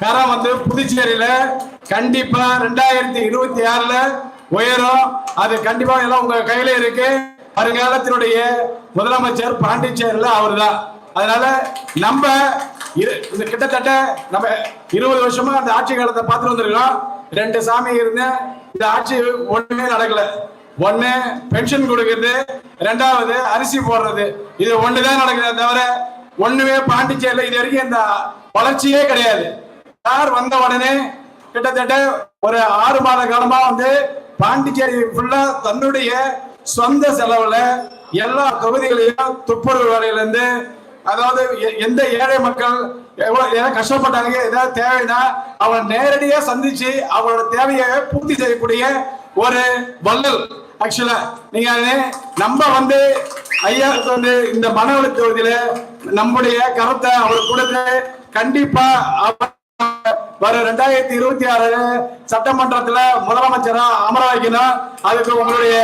கரம் வந்து புதுச்சேரியில கண்டிப்பா ரெண்டாயிரத்தி இருபத்தி ஆறுல உயரும். அது கண்டிப்பா எல்லாம் உங்க கையில இருக்கு. வருங்காலத்தினுடைய முதலமைச்சர் பாண்டிச்சேரியில அவர்தான். அதனால நம்ம இது இந்த கிட்டத்தட்ட நம்ம இருபது வருஷமா அந்த ஆட்சி காலத்தை பார்த்துட்டு வந்திருக்கோம். ரெண்டு சாமி இருந்து இந்த ஆட்சி ஒண்ணுமே நடக்கல. ஒண்ணு பென்ஷன் கொடுக்கறது ரெண்டாவது அரிசி போடுறது. இது ஒண்ணுதான் நடக்குதே தவிர ஒண்ணுமே பாண்டிச்சேரியில இது வரைக்கும் இந்த வளர்ச்சியே கிடையாது. யார் வந்த உடனே கிட்டத்தட்ட ஒரு ஆறு மாத காலமா வந்து பாண்டிச்சேரி ஃபுல்லா தன்னுடைய சொந்த செலவுல எல்லா தொகுதிகளையும் துப்புரவு வேலையில இருந்து அதாவது எ- எந்த ஏழை மக்கள் எவ்வளவு ஏதாவது கஷ்டப்பட்டாங்க ஏதாவது தேவைன்னா அவன் நேரடியா சந்திச்சு அவங்களோட தேவையை பூர்த்தி செய்யக்கூடிய ஒரு வள்ளல். ஆக்சுவலா நீங்க நம்ம வந்து ஐயா வந்து இந்த மன தொகுதியில நம்முடைய கருத்தை அவர் கொடுத்து கண்டிப்பா வர ரெண்டாயிரத்தி இருபத்தி ஆறு சட்டமன்றத்துல முதலமைச்சரா அமர வைக்கணும் அதுக்கு உங்களுடைய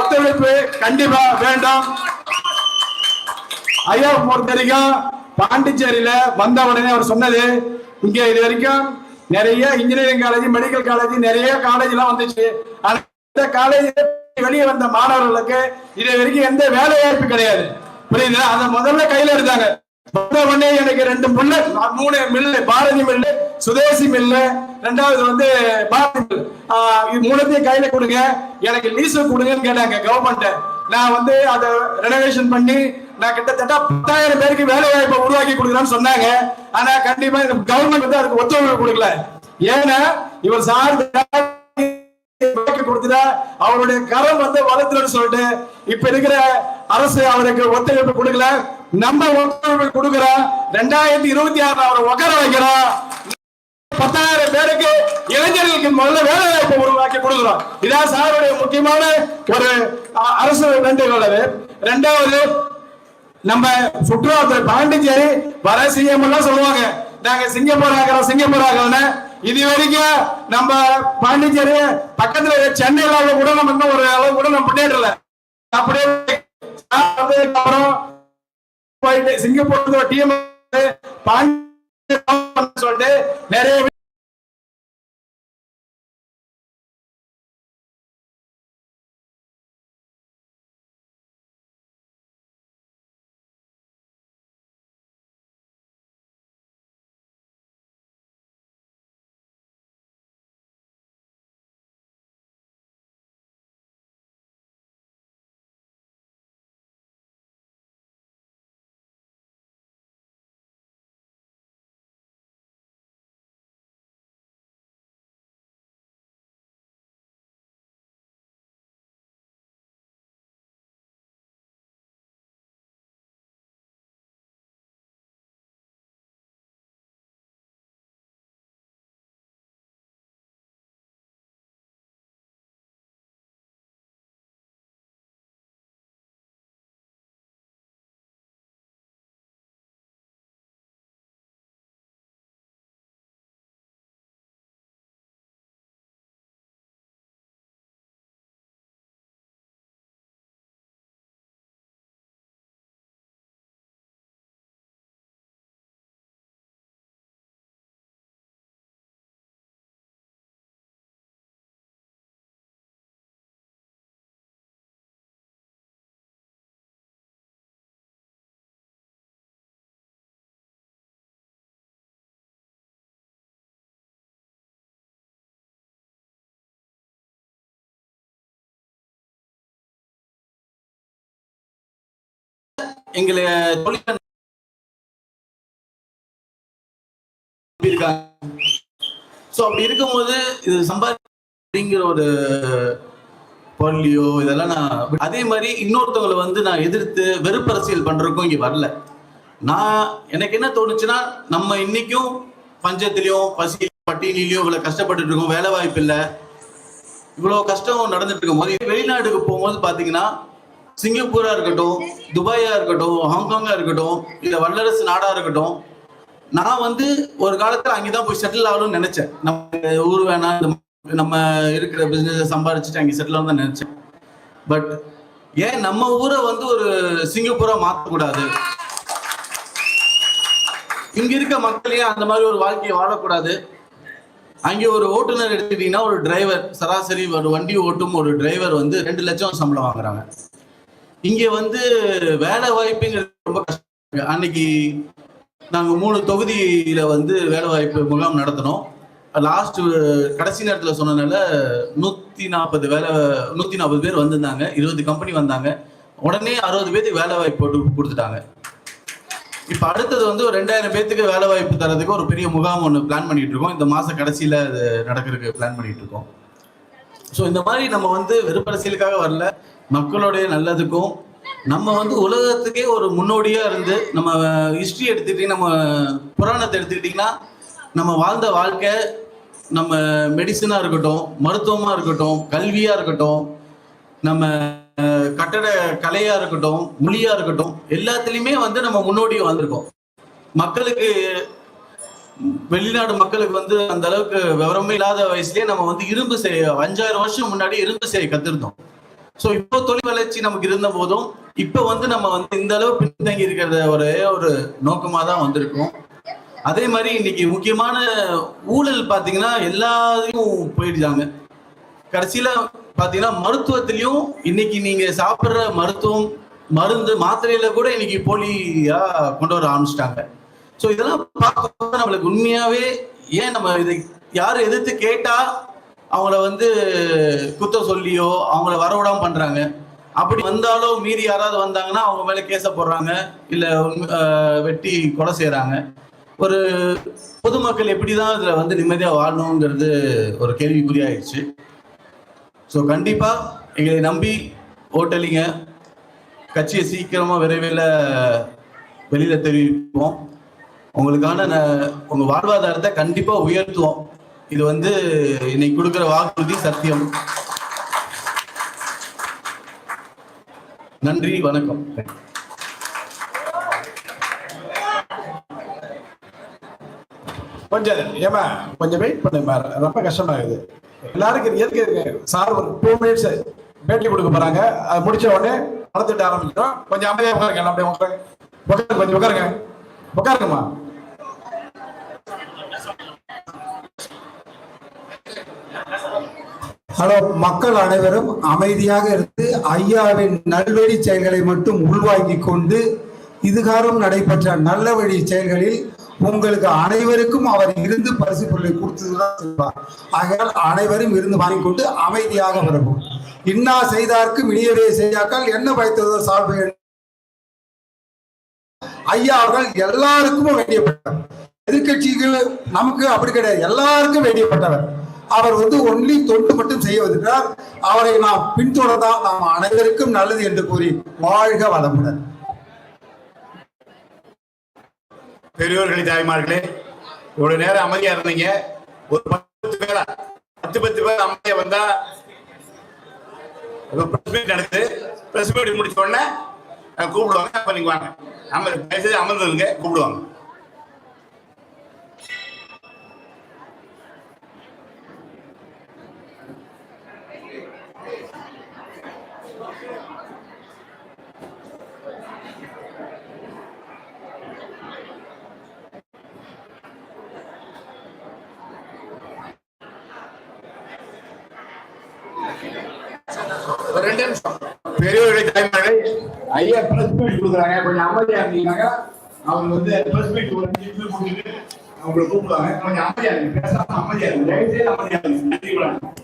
ஒத்துழைப்பு கண்டிப்பா வேண்டும். ஐயா பொறுத்த வரைக்கும் பாண்டிச்சேரியில வந்த உடனே அவர் சொன்னது இங்க இது வரைக்கும் நிறைய இன்ஜினியரிங் காலேஜ் மெடிக்கல் காலேஜ் நிறைய காலேஜ் எல்லாம் வந்துச்சு. ஆனா இந்த காலேஜ் வெளியே வந்த மாணவர்களுக்கு இது வரைக்கும் எந்த வேலை வாய்ப்பு கிடையாது. புரியுது அதை முதல்ல கையில எடுத்தாங்க. உடனே எனக்கு ரெண்டு மில்லு மூணு mill Bharathi mill Swadeshi mill ரெண்டாவது வந்து பாரதி மில் இது மூணுத்தையும் கையில கொடுங்க. எனக்கு லீஸ் கொடுங்கன்னு கேட்டாங்க கவர்மெண்ட் நான் வந்து அதை ரெனோவேஷன் பண்ணி நான் கிட்டத்தட்ட பத்தாயிரம் பேருக்கு வேலை வாய்ப்பை உருவாக்கி கொடுக்குறேன்னு சொன்னாங்க. ஆனா கண்டிப்பா இந்த கவர்மெண்ட் வந்து அதுக்கு ஒத்துழைப்பு கொடுக்கல. ஏன்னா இவர் சார் வாய்ப்பு அவருடைய கரம் வந்து வளர்த்துன்னு சொல்லிட்டு இப்ப இருக்கிற அரசு அவருக்கு ஒத்துழைப்பு கொடுக்கல. நம்ம ஒத்துழைப்பு கொடுக்கிறோம் ரெண்டாயிரத்தி இருபத்தி ஆறுல அவரை உட்கார வைக்கிறோம் பத்தாயிரம் பேருக்கு இளைஞர்களுக்கு முதல்ல வேலை வாய்ப்பு உருவாக்கி கொடுக்கிறோம். இதான் சாருடைய முக்கியமான ஒரு அரசு வேண்டுகோள் ரெண்டாவது நம்ம சுற்றுலாத்துறை பாண்டிச்சேரி வர சிஎம் எல்லாம் சொல்லுவாங்க. நாங்க சிங்கப்பூர் ஆகிறோம் சிங்கப்பூர் ஆகிறோம்னு இது வரைக்கும் நம்ம பாண்டிச்சேரி பக்கத்துல சென்னையில கூட நம்ம இன்னும் ஒரு அளவு கூட நம்ம முன்னேறல அப்படியே போயிட்டு சிங்கப்பூர் டீம் பாண்டி சொல்லிட்டு நிறைய எங்களை தொழில் இருக்காங்க. ஸோ அப்படி இருக்கும்போது இது சம்பாதி அப்படிங்கிற ஒரு பொருளியோ இதெல்லாம் நான் அதே மாதிரி இன்னொருத்தவங்களை வந்து நான் எதிர்த்து வெறுப்பரசியல் பண்றதுக்கும் இங்க வரல. நான் எனக்கு என்ன தோணுச்சுன்னா நம்ம இன்னைக்கும் பஞ்சத்திலையும் பசி பட்டியலையும் இவ்வளவு கஷ்டப்பட்டுட்டு இருக்கோம் வேலை வாய்ப்பு இல்லை. இவ்வளவு கஷ்டம் நடந்துட்டு இருக்கும். போது வெளிநாட்டுக்கு போகும்போது பாத்தீங்கன்னா சிங்கப்பூரா இருக்கட்டும் துபாயா இருக்கட்டும் ஹாங்காங்கா இருக்கட்டும் இல்ல வல்லரசு நாடா இருக்கட்டும் நான் வந்து ஒரு காலத்துல அங்கதான் போய் செட்டில் ஆகணும்னு நினைச்சேன். நம்ம ஊர் வேணாம் இந்த நம்ம இருக்கிற பிசினஸ் சம்பாதிச்சுட்டு அங்கே செட்டில் ஆகணும் தான் நினைச்சேன். பட் ஏன் நம்ம ஊரை வந்து ஒரு சிங்கப்பூரா மாத்தக்கூடாது? இங்க இருக்க மக்களையே அந்த மாதிரி ஒரு வாழ்க்கையை வாழக்கூடாது. அங்கே ஒரு ஓட்டுநர் எடுத்துக்கிட்டீங்கன்னா ஒரு டிரைவர் சராசரி ஒரு வண்டி ஓட்டும் ஒரு டிரைவர் வந்து ரெண்டு லட்சம் சம்பளம் வாங்குறாங்க. இங்க வந்து வேலை வாய்ப்புங்கிறது ரொம்ப கஷ்டம். அன்னைக்கு நாங்க மூணு தொகுதியில வந்து வேலை வாய்ப்பு முகாம் நடத்தினோம். லாஸ்ட் கடைசி நேரத்துல சொன்னனால நூத்தி நாற்பது வேலை நூத்தி நாற்பது பேர் வந்திருந்தாங்க. இருபது கம்பெனி வந்தாங்க. உடனே அறுபது பேருக்கு வேலை வாய்ப்பு போட்டு கொடுத்துட்டாங்க. இப்ப அடுத்தது வந்து ஒரு ரெண்டாயிரம் பேத்துக்கு வேலை வாய்ப்பு தரதுக்கு ஒரு பெரிய முகாம் ஒன்று பிளான் பண்ணிட்டு இருக்கோம். இந்த மாச கடைசியில அது நடக்கிறதுக்கு பிளான் பண்ணிட்டு இருக்கோம். ஸோ இந்த மாதிரி நம்ம வந்து வெறுப்பரசியலுக்காக வரல. மக்களுடைய நல்லதுக்கும் நம்ம வந்து உலகத்துக்கே ஒரு முன்னோடியா இருந்து நம்ம ஹிஸ்டரி எடுத்துக்கிட்டீங்க நம்ம புராணத்தை எடுத்துக்கிட்டிங்கன்னா நம்ம வாழ்ந்த வாழ்க்கை நம்ம மெடிசனா இருக்கட்டும் மருத்துவமா இருக்கட்டும் கல்வியா இருக்கட்டும் நம்ம கட்டட கலையா இருக்கட்டும் மொழியா இருக்கட்டும் எல்லாத்துலயுமே வந்து நம்ம முன்னோடி வந்திருக்கோம் மக்களுக்கு வெளிநாடு மக்களுக்கு வந்து அந்த அளவுக்கு விவரமே இல்லாத வயசுலயே நம்ம வந்து இரும்பு செய்ய அஞ்சாயிரம் வருஷம் முன்னாடி இரும்பு செய்ய கத்திருந்தோம் ஸோ இப்போ தொழில் வளர்ச்சி நமக்கு இருந்த போதும் இப்போ வந்து நம்ம வந்து இந்த அளவு பின்தங்கி இருக்கிறத ஒரே ஒரு நோக்கமா தான் வந்திருக்கோம். அதே மாதிரி இன்னைக்கு முக்கியமான ஊழல் பார்த்தீங்கன்னா எல்லாத்தையும் போயிடுறாங்க கடைசியில பாத்தீங்கன்னா மருத்துவத்திலையும் இன்னைக்கு நீங்க சாப்பிடுற மருத்துவம் மருந்து மாத்திரையில கூட இன்னைக்கு போலியா கொண்டு வர ஆரம்பிச்சிட்டாங்க. ஸோ இதெல்லாம் பார்க்கும்போது நம்மளுக்கு உண்மையாவே ஏன் நம்ம இதை யார் எதிர்த்து கேட்டா அவங்கள வந்து குத்த சொல்லியோ அவங்கள வரவிடாம பண்றாங்க. அப்படி வந்தாலோ மீறி யாராவது வந்தாங்கன்னா அவங்க மேல கேச போடுறாங்க இல்ல வெட்டி கொலை செய்யறாங்க ஒரு பொதுமக்கள் எப்படிதான் இதுல வந்து நிம்மதியா வாழணுங்கிறது ஒரு கேள்விக்குறியாயிடுச்சு. ஸோ கண்டிப்பா எங்களை நம்பி ஓட்டலிங்க. கட்சியை சீக்கிரமா விரைவில் வெளியில தெரிவிப்போம். உங்களுக்கான ந- உங்க வாழ்வாதாரத்தை கண்டிப்பா உயர்த்துவோம். இது வந்து இன்னைக்கு கொடுக்குற வாக்குறுதி சத்தியம். நன்றி வணக்கம். கொஞ்சம் ஏமா கொஞ்சம் வெயிட் பண்ணுமா ரொம்ப கஷ்டமாகுது. எல்லாருக்கும் எதுக்கு சார் ஒரு டூ மினிட்ஸ் பேட்டி கொடுக்க போறாங்க. அது முடிச்ச உடனே நடத்திட்டு ஆரம்பிக்கிறோம். கொஞ்சம் அமைதியாக உட்காருங்க அப்படியே உட்காருங்க. உட்காருங்க கொஞ்சம் உட்காருங்க. உட்காருங்கம்மா. ஹலோ மக்கள் அனைவரும் அமைதியாக இருந்து ஐயாவின் நல்வழி செயல்களை மட்டும் உள்வாங்கி கொண்டு இதுகாரும் நடைபெற்ற நல்ல வழி செயல்களில் உங்களுக்கு அனைவருக்கும் அவர் இருந்து பரிசு பொருளை கொடுத்துதான் செல்வார். ஆகையால் அனைவரும் இருந்து வாங்கி கொண்டு அமைதியாக வரவும். இன்னா செய்தார்க்கும் இனியவே செய்யாக்கால் என்ன பயத்ததோ சால்வை ஐயா அவர்கள் எல்லாருக்கும் வேண்டியப்பட்டவர். எதிர்க்கட்சிகள் நமக்கு அப்படி கிடையாது. எல்லாருக்கும் வேண்டியப்பட்டவர். அவர் வந்து ஒன்லி தொண்டு மட்டும் செய்வதற்கார் அவரை நாம் பின்தொடர்ந்தால் நாம் அனைவருக்கும் நல்லது என்று கூறி வாழ்க வளமுடன். பெரியோர்களே தாய்மார்களே இவ்வளவு நேரம் அமைதியா இருந்தீங்க. ஒரு பத்து பேரா? பத்து பத்து பேர் அமைதியா வந்தா பிரஸ் மீட் நடக்குது. பிரஸ் மீட் முடிச்ச உடனே கூப்பிடுவாங்க. பண்ணிக்குவாங்க அமர் தயவுசெய்து அமர்ந்துருங்க. கூப்பிடுவாங்க. பெரியவர்கள் தாய்மார்களே ஐயா பிரஸ் மீட் கொடுக்குறாங்க கொஞ்சம் அமைதியா இருந்தீங்கன்னாக்கா அவங்க வந்து பிரஸ் மீட் ஒரு அஞ்சு நிமிஷம் கொடுத்துட்டு அவங்களை கூப்பிடுவாங்க கொஞ்சம் அமைதியா இருக்கு பேசாம அமைதியா இருக்கு தயவுசெய்து அமைதியா இருக்கு நன்றி வணக்கம்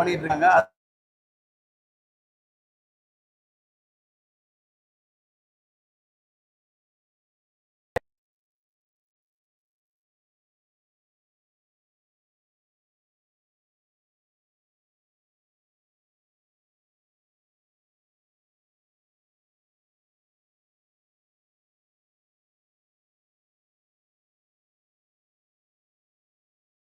பண்ணிட்டு இருக்காங்க.